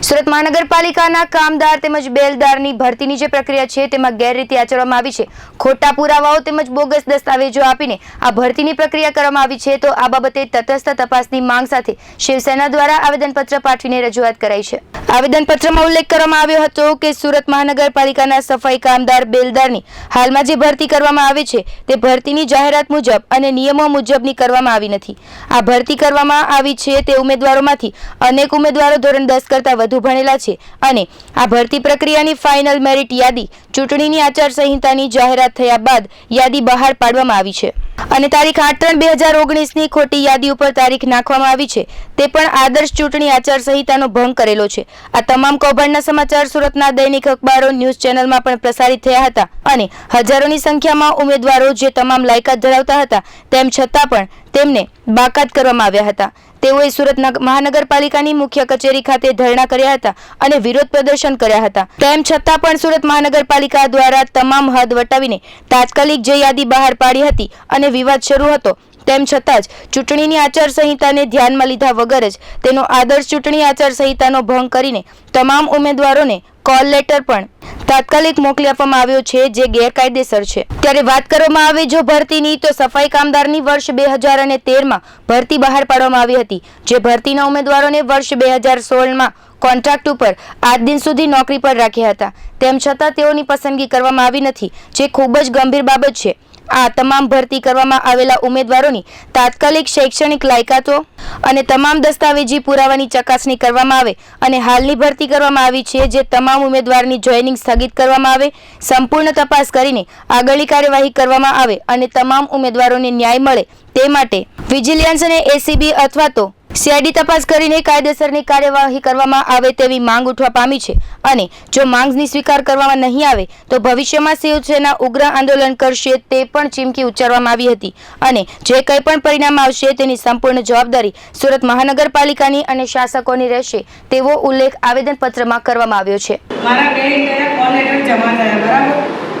સુરત મહાનગરપાલિકાના કામદાર તેમજ બેલદારની ભરતીની જે પ્રક્રિયા છે તેમાં ગેરરીતિ આચરવામાં આવી છે. ખોટા પુરાવાઓ તેમજ બોગસ દસ્તાવેજો આપીને આ ભરતીની પ્રક્રિયા કરવામાં આવી છે તો આ બાબતે તટસ્થ તપાસની માંગ સાથે શિવસેના દ્વારા આવેદનપત્ર પાઠવીને રજૂઆત કરાઈ છે. આવેદનપત્રમાં ઉલ્લેખ કરવામાં આવ્યો હતો કે સુરત મહાનગરપાલિકાના સફાઈ કામદાર બેલદારની હાલમાં જે ભરતી કરવામાં આવે છે તે ભરતીની જાહેરાત મુજબ અને નિયમો મુજબની કરવામાં આવી નથી. આ ભરતી કરવામાં આવી છે તે ઉમેદવારોમાંથી અનેક ઉમેદવારો ધોરણ દસ કરતાં વધુ ભણેલા છે અને આ ભરતી પ્રક્રિયાની ફાઇનલ મેરિટ યાદી ચૂંટણીની આચારસંહિતાની જાહેરાત થયા બાદ યાદી બહાર પાડવામાં આવી છે. અને તારીખ આઠ ત્રણ બે હજાર ઓગણીસની ખોટી યાદી ઉપર તારીખ નાખવામાં આવી છે. તે પણ આદર્શ ચૂંટણી આચારસંહિતાનો ભંગ કરેલો છે. આ તમામ કૌભાંડના સમાચાર સુરતના દૈનિક અખબારો ન્યૂઝ ચેનલમાં પણ પ્રસારિત થયા હતા. અને હજારોની સંખ્યામાં ઉમેદવારો જે તમામ લાયકાત ધરાવતા હતા, તેમ છતાં પણ તેમને બાકાત કરવામાં આવ્યા હતા. તેઓએ સુરત મહાનગરપાલિકાની મુખ્ય કચેરી ખાતે ધરણા કર્યા હતા અને વિરોધ પ્રદર્શન કર્યા હતા. તેમ છતાં પણ સુરત મહાનગરપાલિકા દ્વારા તમામ હદ વટાવીને તાત્કાલિક જે યાદી બહાર પાડી હતી અને વિવાદ શરૂ હતો, તેમ છતાં જ ચૂંટણીની આચારસંહિતાને ધ્યાનમાં લીધા વગર જ તેનો આદર્શ ચૂંટણી આચારસંહિતાનો ભંગ કરીને તમામ ઉમેદવારોને કોલ લેટર પણ તાત્કાલિક મોકલી આપવામાં આવ્યો છે, જે ગેરકાયદેસર છે. ત્યારે વાત કરવામાં આવે જો ભરતીની, તો સફાઈ કામદારની વર્ષ બે હજાર અને તેરમાં ભરતી બહાર પાડવામાં આવી હતી, જે ભરતીના ઉમેદવારોને વર્ષ બે હજાર સોળમાં કોન્ટ્રાક્ટ ઉપર આજ દિન સુધી નોકરી પર રાખ્યા હતા. તેમ છતાં તેઓની પસંદગી કરવામાં આવી નથી, જે ખૂબ જ ગંભીર બાબત છે. આ તમામ ભરતી કરવામાં આવેલા ઉમેદવારોની તાત્કાલિક શૈક્ષણિક લાયકાતો અને તમામ દસ્તાવેજી પુરાવાની ચકાસણી કરવામાં આવે અને હાલની ભરતી કરવામાં આવી છે જે તમામ ઉમેદવારની જોઈનિંગ સ્થગિત કરવામાં આવે, સંપૂર્ણ તપાસ કરીને આગળની કાર્યવાહી કરવામાં આવે અને તમામ ઉમેદવારોને ન્યાય મળે તે માટે વિજિલન્સ અને એસીબી અથવા તો સીઆઈડી તપાસ કરીને કાયદેસરની કાર્યવાહી કરવામાં આવે તેવી માંગ ઉઠવા પામી છે. અને જો માંગની સ્વીકાર કરવામાં નહીં આવે, તો ભવિષ્યમાં શિવસેના ઉગ્ર આંદોલન કરશે તે પણ ચીમકી ઉચ્ચારવામાં આવી હતી. અને જે કંઈ પણ પરિણામ આવશે તેની સંપૂર્ણ જવાબદારી સુરત મહાનગરપાલિકાની અને શાસકોની રહેશે, તેવો ઉલ્લેખ આવેદનપત્રમાં કરવામાં આવ્યો છે.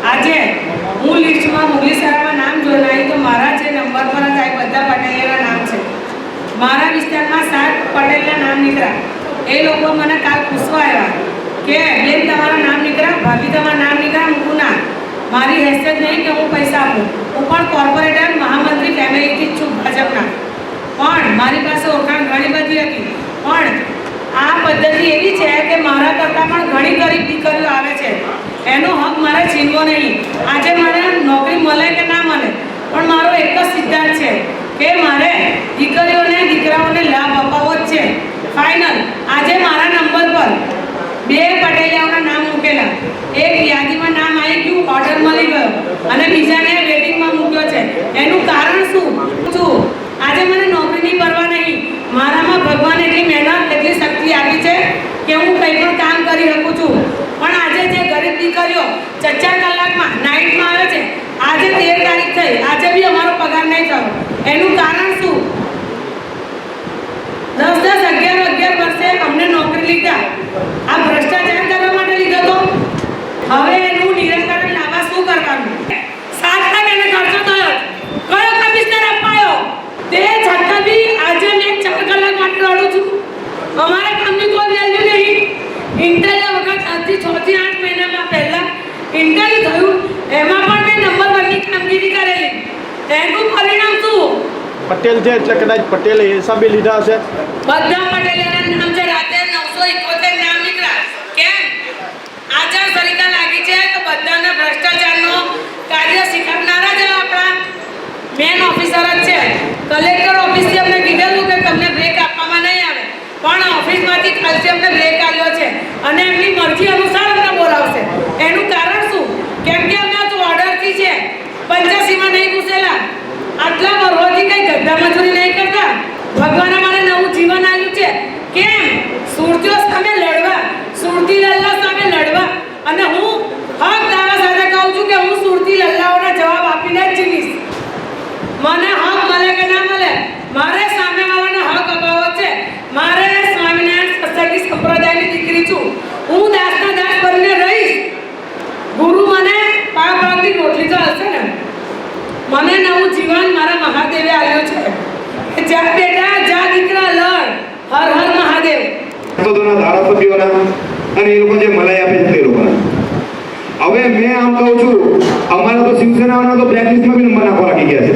આજે હું લિસ્ટમાં મુગલીસરામાં નામ જોઈને તો મારા જે નંબર પર જ આ બધા પટેલિયાના નામ છે મારા વિસ્તારમાં સાત પટેલના નામ નીકળ્યા. એ લોકો મને કાલ પૂછવા આવ્યા કે, બેન, તમારા નામ નીકળ્યા? ભાભી, તમારા નામ નીકળ્યા? મૂકું ના. મારી હેસિયત નહીં કે હું પૈસા આપું. હું પણ કોર્પોરેટર મહામંત્રી ફેમિલીથી જ છું, ભાજપના. પણ મારી પાસે ઓળખાણ ઘણી બધી હતી. પણ આ પદ્ધતિ એવી છે કે મારા કરતાં પણ ઘણી ગરીબ દીકરીઓ આવે છે. એનો હક મારે છીનવો નહીં. આજે મારે નોકરી મળે કે ના મળે? પણ મારો એક જ સિદ્ધાંત છે. કે મારે દીકરીઓને, દીકરાઓને લાભ અપાવવો જ છે. ફાઇનલ આજે મારા નંબર પર બે પટેલિયાઓના નામ મૂકેલા. એક યાદીમાં નામ આવી ગયું ઓર્ડર મળી ગયો. અને બીજાને વેટિંગમાં મૂક્યો છે. એનું કારણ શું? શું આજે મને નોકરીની પરવા નહીં. મારામાં ભગવાન એટલી મહેનત, એટલી શક્તિ આપી છે કે હું કંઈ પણ કામ કરી શકું છું. પણ આજે જે ગરીબ દીકરીઓ ચાર કલાકમાં નાઇટમાં આવે છે, આજે તેર તારીખ થઈ. આજે બી પગાર નહીં કરો એનું કારણ શું? દસ દસ અગિયાર અગિયાર વર્ષે અમને નોકરી લીધા. આ ભ્રષ્ટાચાર કરવા માટે લીધો તો? હવે એનું નિરાકરણ લાવવા શું કરવાનું? કયો કમિશનર અપાયો? તે છતાં આજે મેં ચાર કલાક માટે રડું છું. અમારા કામની કોઈ વેલ્યુ નહીં. ઇન્ટરવ્યુ વખત આજથી છ થી આઠ મહિનામાં પહેલા ઇન્ટરવ્યુ થયું એમાં પણ મેં નંબર વનની કામગીરી કરેલી એનું પરિણામ શું? પટેલ છે એટલે કદાચ પટેલે એ હિસાબે લીધા હશે. બધા પટેલોના નામ છે રાતે નવસો એકોતેર નામ નીકળ્યા. કેમ? આચાર સંહિતા લાગી છે તો બધાને ભ્રષ્ટાચારનો કાર્ય શીખવનારા જ આપણા મેન ઓફિસર જ છે. કલેક્ટર ઓફિસથી અમને કીધેલું કે તમને બ્રેક આપવામાં નહીં આવે. પણ ઓફિસમાંથી કાલથી અમને બ્રેક આવ્યો છે. અને એમની મરજી અનુસાર અમને બોલાવશે. એનું કારણ શું? કેમ કે અમે તો ઓર્ડરથી છે. પંચ્યાસીમાં નહીં આટલા વર્ષોથી કઈ ગધા મજૂરી નહીં કરતા? ભગવાને મને નવું જીવન આવ્યું છે. કેમ? સુરતીઓ સામે લડવા. સુરતી લલ્લા સામે લડવા. અને હું હક દાવા સાથે કહું છું કે હું સુરતી લલ્લાઓના જવાબ આપીને જ જીવીશ. મને હક મળે કે ના મળે? મારે સામેવાળાને હક અપાવવો છે. મારે સ્વામિનારાયણ સત્સંગી સંપ્રદાયની દીકરી છું. હું દાસના દાસ કરીને રહીશ ગુરુ મને પાવ ભાગની રોટલી તો હશે ને મને નવું જીવન મારા મહાદેવે આવ્યું છે. જા બેટા, જા દીકરા, લડ. હર હર મહાદેવ. સાંસદોના ધારાસભ્યોના અને એ લોકો જે મલાઈ આપે છે તે લોકોના. હવે મેં આમ કહું છું, અમારા તો શિવસેનાના તો પ્રેક્ટિસમાં બી નંબર નાખવા લાગી ગયા છે.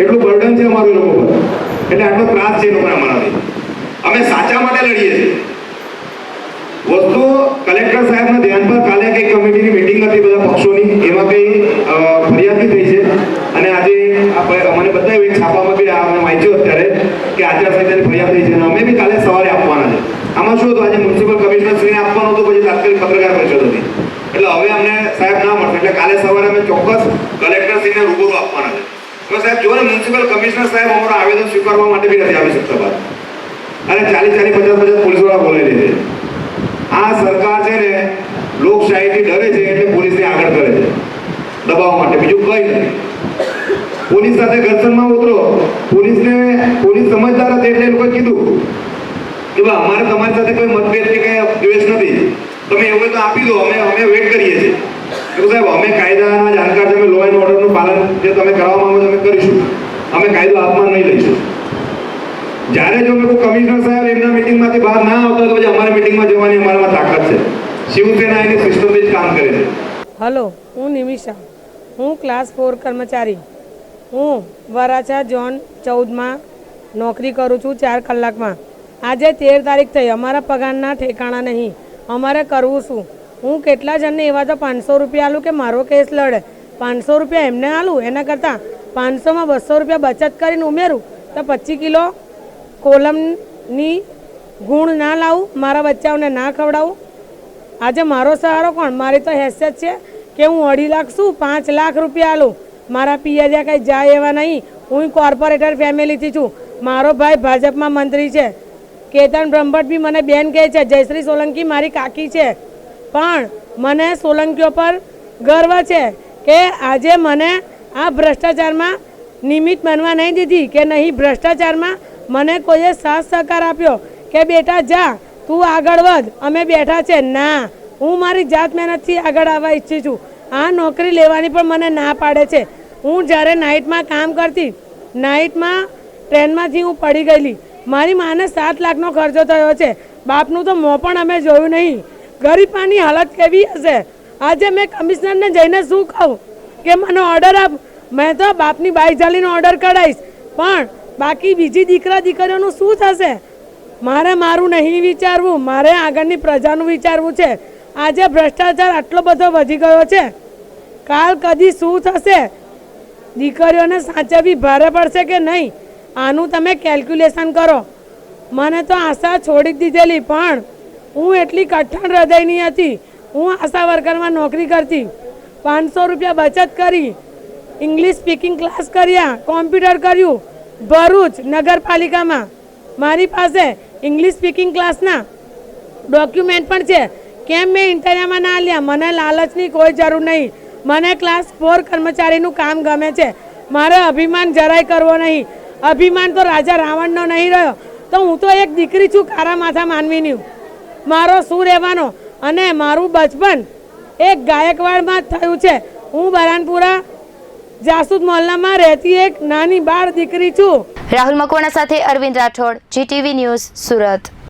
એટલું બર્ડન છે અમારું લોકો પર. એટલે આટલો ત્રાસ છે લોકોને અમારાથી. અમે સાચા માટે લડીએ છીએ. વસ્તુ કલેક્ટર સાહેબના ધ્યાન પર કાલે કઈ કમિટીની મિટિંગ હતી, બધા પક્ષોની. એમાં કઈ ફરિયાદ થઈ છે. અને આજે આપણે મને બતાવ્યું એક છાપામાં બી અમે વાંચ્યું અત્યારે કે આચારસંહિતાની ફરિયાદ થઈ છે અને અમે બી કાલે સવારે આપવાના છે. આમાં શું હતું? આજે મ્યુનિસિપલ કમિશનર શ્રીને આપવાનું હતું, પછી તાત્કાલિક પત્રકાર પરિષદ હતી. એટલે હવે અમને સાહેબ ના મળશે. એટલે કાલે સવારે અમે ચોક્કસ કલેક્ટર શ્રીને રૂબરૂ આપવાના છે. તો સાહેબ, જો ને મ્યુનિસિપલ કમિશનર સાહેબ અમારું આવેદન સ્વીકારવા માટે બી નથી આવી શકતા બાદ અને ચાલીસ ચાલીસ પચાસ પચાસ પોલીસવાળા બોલાવી લે છે આ સરકાર છે ને લોકશાહીથી ડરે છે એટલે પોલીસને આગળ કરે છે દબાવવા માટે બીજું કંઈ નથી પોલીસ સાથે ઘર્ષણમાં ઉતરો પોલીસને પોલીસ સમજદાર હતી એટલે એ લોકોએ કીધું અમારે તમારી સાથે કોઈ મતભેદ કે કઈ દ્વેષ નથી. તમે એવું તો આપી દો, અમે અમે વેટ કરીએ છીએ. સાહેબ, અમે કાયદાના જાણકાર તમે લો એન્ડ ઓર્ડરનું પાલન જે તમે કરવા માંગો અમે કરીશું. અમે કાયદો હાથમાં નહીં લઈશું. જ્યારે જો મેં કમિશનર સાહેબ એમના મિટિંગમાંથી બહાર ના આવતા તો પછી અમારી મીટિંગમાં જવાની અમારામાં તાકાત છે. શિવસેના એની સિસ્ટમથી જ કામ કરે છે. હલો, હું નિમિષા. હું ક્લાસ ફોર કર્મચારી. હું વરાછા ઝોન ચૌદમાં નોકરી કરું છું ચાર કલાકમાં. આજે તેર તારીખ થઈ. અમારા પગારના ઠેકાણા નહીં. અમારે કરવું શું? હું કેટલા જણને એવા તો પાંચસો રૂપિયા આલું કે મારો કેસ લડે? પાંચસો રૂપિયા એમને આલું? એના કરતાં પાંચસોમાં બસો રૂપિયા બચત કરીને ઉમેરું? તો પચીસ કિલો કોલમની ગુણ ના લાવું? મારા બચ્ચાઓને ના ખવડાવું? આજે મારો સહારો કોણ? મારી તો હેસિયત છે કે હું અઢી લાખ શું? પાંચ લાખ રૂપિયા આલું? મારા પિયરિયા કંઈ જાય એવા નહીં. હું કોર્પોરેટર ફેમિલીથી છું. મારો ભાઈ ભાજપમાં મંત્રી છે. કેતન બ્રહ્મભટ્ટ બી મને બેન કહે છે, જયશ્રી સોલંકી મારી કાકી છે. પણ મને સોલંકીઓ પર ગર્વ છે કે આજે મને આ ભ્રષ્ટાચારમાં નિમિત્ત બનવા નહીં દીધી, કે નહીં, ભ્રષ્ટાચારમાં મને કોઈએ સાથ સહકાર આપ્યો કે, બેટા, જા, તું આગળ વધ, અમે બેઠા છે. ના, હું મારી જાત મહેનતથી આગળ આવવા ઈચ્છું છું. આ નોકરી લેવાની પણ મને ના પાડે છે. હું જ્યારે નાઇટમાં કામ કરતી, નાઇટમાં ટ્રેનમાંથી હું પડી ગયેલી મારી માને સાત લાખનો ખર્ચો થયો છે. બાપનું તો મોં પણ અમે જોયું નહીં. ગરીબાની હાલત કેવી હશે? આજે મેં કમિશનરને જઈને શું કહું? કે મને ઓર્ડર આપ. મેં તો બાપની બાઈ ચાલીનો ઓર્ડર કઢાઈશ. પણ બાકી બીજી દીકરા દીકરીઓનું શું થશે? મારે મારું નહીં વિચારવું. મારે આગળની પ્રજાનું વિચારવું છે. આજે ભ્રષ્ટાચાર આટલો બધો વધી ગયો છે. કાલ કદી શું થશે? દીકરીઓને સાચવવી ભારે પડશે કે નહીં? આનું તમે કેલ્ક્યુલેશન કરો. મને તો આશા છોડી દીધેલી, પણ હું એટલી કઠણ હૃદયની હતી. હું આશા વર્કરમાં નોકરી કરતી. પાંચસો રૂપિયા બચત કરી ઇંગ્લિશ સ્પીકિંગ ક્લાસ કર્યા કોમ્પ્યુટર કર્યું, ભરૂચ નગરપાલિકામાં. મારી પાસે ઇંગ્લિશ સ્પીકિંગ ક્લાસના ડોક્યુમેન્ટ પણ છે. કેમ મેં ઇન્ટરવ્યુમાં ના લ્યા મને લાલચની કોઈ જરૂર નહીં. મને ક્લાસ ફોર કર્મચારીનું કામ ગમે છે. મારે અભિમાન જરાય કરવો નહીં. અભિમાન તો રાજા રાવણનો નહીં રહ્યો. તો હું તો એક દીકરી છું કારા માથા માનવીની. મારો શું રહેવાનો? અને મારું બચપન એક ગાયકવાડમાં જ થયું છે. હું બરાનપુરા જાસૂદ મોહલ્લામાં રહેતી એક નાની બાળ દીકરી છું. રાહુલ મકવાણા સાથે અરવિંદ રાઠોડ, જીટીવી ન્યૂઝ સુરત.